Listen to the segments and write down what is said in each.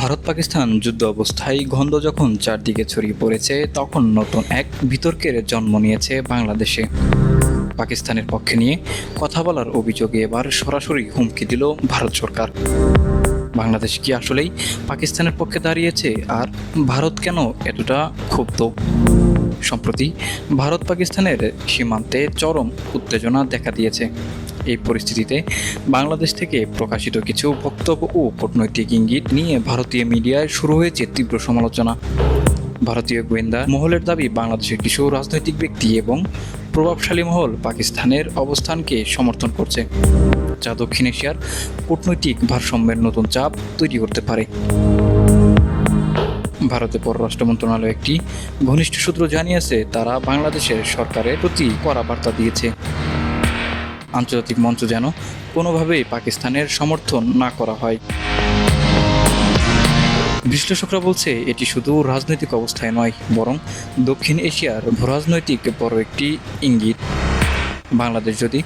ভারত পাকিস্তান যুদ্ধ অবস্থায় গন্ধ যখন চারদিকে ছড়িয়ে পড়েছে, তখন নতুন এক বিতর্কের জন্ম নিয়েছে বাংলাদেশে। পাকিস্তানের পক্ষে নিয়ে কথা বলার অভিযোগে এবার সরাসরি হুমকি দিল ভারত সরকার। বাংলাদেশ কি আসলেই পাকিস্তানের পক্ষে দাঁড়িয়েছে, আর ভারত কেন এতটা ক্ষুব্ধ? সম্প্রতি ভারত পাকিস্তানের সীমান্তে চরম উত্তেজনা দেখা দিয়েছে। এই পরিস্থিতিতে বাংলাদেশ থেকে প্রকাশিত কিছু বক্তব্য ও কূটনৈতিক ইঙ্গিত নিয়ে ভারতীয় মিডিয়ায় শুরু হয়েছে তীব্র সমালোচনা। ভারতীয় গোয়েন্দা মহলের দাবি, বাংলাদেশের কিছু রাজনৈতিক ব্যক্তি এবং প্রভাবশালী মহল পাকিস্তানের অবস্থানকে সমর্থন করছে। যা দক্ষিণ এশিয়ার কূটনৈতিক ভারসাম্যের নতুন চাপ তৈরি করতে পারে। ভারতের পররাষ্ট্র মন্ত্রণালয় একটি ঘনিষ্ঠ সূত্র জানিয়েছে, তারা বাংলাদেশের সরকারের প্রতি কড়া বার্তা দিয়েছে। আন্তর্জাতিক মঞ্চ যেন কোনোভাবেই পাকিস্তানের সমর্থন না করা হয়। বিশ্লেষকরা বলছে, এটি শুধু রাজনৈতিক অবস্থায় নয়, বরং দক্ষিণ এশিয়ার রাজনৈতিক বড় একটি ইঙ্গিত। বাংলাদেশ যদি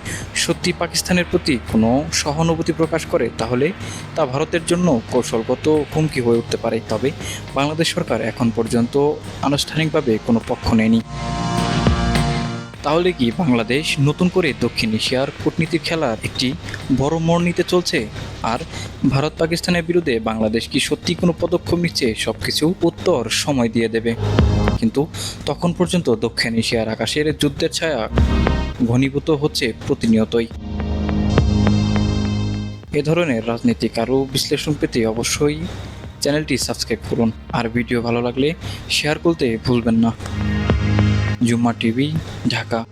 সত্যি পাকিস্তানের প্রতি কোনো সহানুভূতি প্রকাশ করে, তাহলে তা ভারতের জন্য কৌশলগত হুমকি হয়ে উঠতে পারে। তবে বাংলাদেশ সরকার এখন পর্যন্ত আনুষ্ঠানিকভাবে কোনো পক্ষ নেয়নি। তাহলে কি বাংলাদেশ নতুন করে দক্ষিণ এশিয়ার কূটনীতির খেলার একটি বড় মোড় নিতে চলছে? আর ভারত পাকিস্তানের বিরুদ্ধে বাংলাদেশ কি সত্যি কোনো পদক্ষেপ নিচ্ছে? সব কিছু উত্তর সময় দিয়ে দেবে। কিন্তু তখন পর্যন্ত দক্ষিণ এশিয়ার আকাশের যুদ্ধের ছায়া ঘনীভূত হচ্ছে প্রতিনিয়তই। এ ধরনের রাজনৈতিক আরও বিশ্লেষণ পেতে অবশ্যই চ্যানেলটি সাবস্ক্রাইব করুন। আর ভিডিও ভালো লাগলে শেয়ার করতে ভুলবেন না। जुमा टीवी ढाका।